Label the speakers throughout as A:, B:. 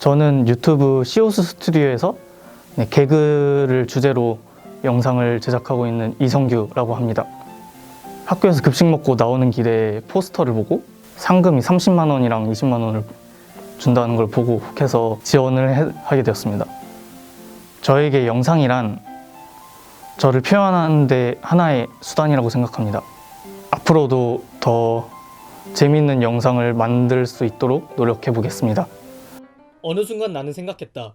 A: 저는 유튜브 시오스 스튜디오에서 네, 개그를 주제로 영상을 제작하고 있는 이성규라고 합니다. 학교에서 급식 먹고 나오는 길에 포스터를 보고 상금이 30만 원이랑 20만 원을 준다는 걸 보고 혹해서 지원을 해- 하게 되었습니다. 저에게 영상이란 저를 표현하는 데 하나의 수단이라고 생각합니다. 앞으로도 더 재밌는 영상을 만들 수 있도록 노력해 보겠습니다.
B: 어느 순간 나는 생각했다.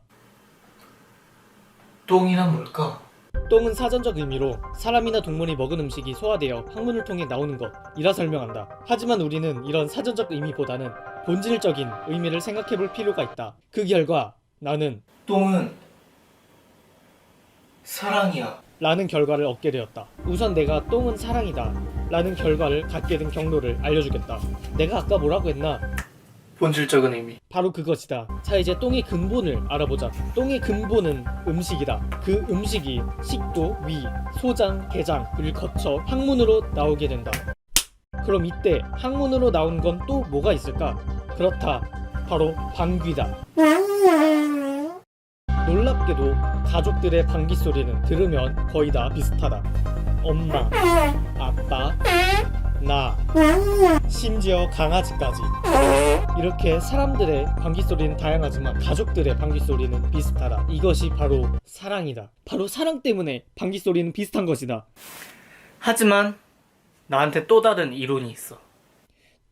C: 똥이란 뭘까?
B: 똥은 사전적 의미로 사람이나 동물이 먹은 음식이 소화되어 항문을 통해 나오는 것이라 설명한다. 하지만 우리는 이런 사전적 의미보다는 본질적인 의미를 생각해 볼 필요가 있다. 그 결과 나는
C: 똥은 사랑이야.
B: 라는 결과를 얻게 되었다. 우선 내가 똥은 사랑이다. 라는 결과를 갖게 된 경로를 알려주겠다. 내가 아까 뭐라고 했나?
C: 본질적인 의미.
B: 바로 그것이다. 자 이제 똥의 근본을 알아보자. 똥의 근본은 음식이다. 그 음식이 식도, 위, 소장, 개장을 거쳐 항문으로 나오게 된다. 그럼 이때 항문으로 나온 건 또 뭐가 있을까? 그렇다. 바로 방귀다. 놀랍게도 가족들의 방귀 소리는 들으면 거의 다 비슷하다. 엄마, 아빠, 나, 심지어 강아지까지. 이렇게 사람들의 방귀 소리는 다양하지만 가족들의 방귀 소리는 비슷하다. 이것이 바로 사랑이다. 바로 사랑 때문에 방귀 소리는 비슷한 것이다.
C: 하지만 나한테 또 다른 이론이 있어.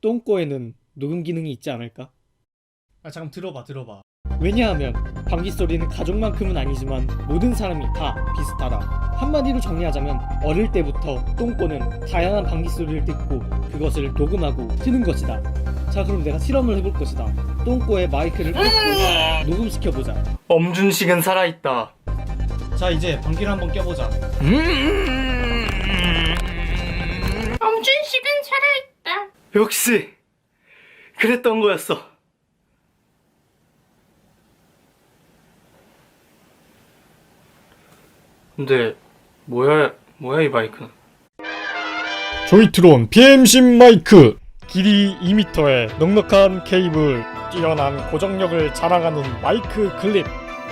B: 똥꼬에는 녹음 기능이 있지 않을까? 아 잠깐 들어봐 들어봐. 왜냐하면 방귀 소리는 가족만큼은 아니지만 모든 사람이 다 비슷하다. 한마디로 정리하자면 어릴 때부터 똥꼬는 다양한 방귀 소리를 듣고 그것을 녹음하고 트는 것이다. 자 그럼 내가 실험을 해볼 것이다. 똥꼬에 마이크를 꽂고 녹음시켜 보자.
C: 엄준식은 살아있다.
B: 자 이제 방귀를 한번 껴보자.
D: 엄준식은 살아있다.
C: 역시 그랬던 거였어. 근데 뭐야 뭐야 이 마이크는?
B: 조이트론 BM10 마이크. 길이 2m의 넉넉한 케이블 뛰어난 고정력을 자랑하는 마이크 클립.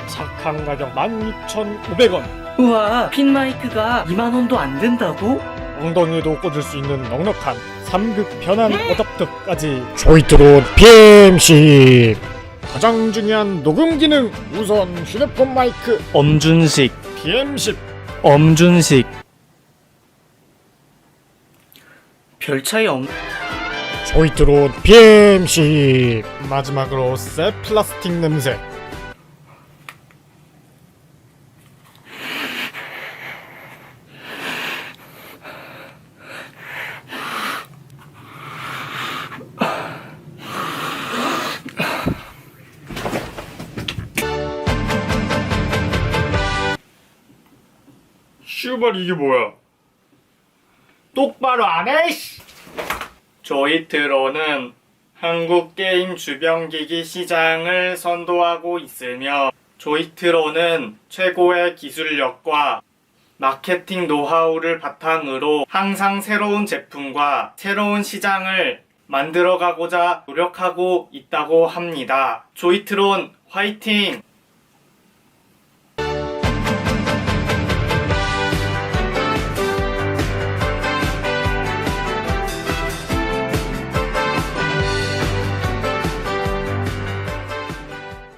B: 착한 가격 16,500원.
C: 우와 핀 마이크가 2만 원도 안 된다고?
B: 엉덩이에도 꽂을 수 있는 넉넉한 3극 변환 어댑터까지. 조이트론 BM10 가장 중요한 녹음 기능 우선 휴대폰 마이크.
A: 엄준식,
B: BM10
A: 엄준식.
C: 별 차이 없.
B: 조이트론 BM10 마지막으로 새 플라스틱 냄새 슈발 이게 뭐야 똑바로 안 해, 씨! 조이 트로는 한국 게임 주변기기 시장을 선도하고 있으며 조이트로는 최고의 기술력과 마케팅 노하우를 바탕으로 항상 새로운 제품과 새로운 시장을 만들어가고자 노력하고 있다고 합니다. 조이트론 화이팅!